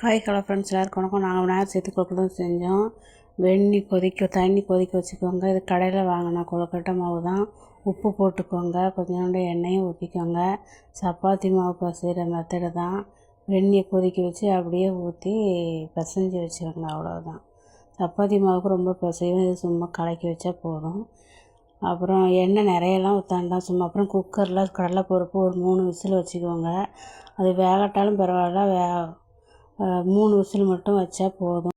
காய் hello friends எல்லாருக்கும் வணக்கம். நாங்கள் விநாயகர் சேர்த்து கொழுக்கட்டை தான் செஞ்சோம். வெண்ணி கொதிக்க தண்ணி கொதிக்க வச்சுக்கோங்க. இது கடையில் வாங்கினா கொழுக்கட்டை மாவு தான். உப்பு போட்டுக்கோங்க. கொஞ்சோண்டு எண்ணெயும் ஊற்றிக்கோங்க சப்பாத்தி மாவு பசைகிற மெத்தடு தான். வெண்ணியை கொதிக்க வச்சு அப்படியே ஊற்றி பிசைஞ்சு வச்சுக்கோங்க. அவ்வளோதான் சப்பாத்தி மாவுக்கு ரொம்ப பசையும் இது சும்மா கலக்கி வச்சா போதும். அப்புறம் எண்ணெய் நிறையலாம் ஊற்றாண்டாம் சும்மா அப்புறம் குக்கரில் கடலைப்பருப்பு ஒரு மூணு விசில் வச்சுக்கோங்க. அது வேகட்டாலும் பரவாயில்ல. வே மூணு விசில் மட்டும் வச்சா போதும்.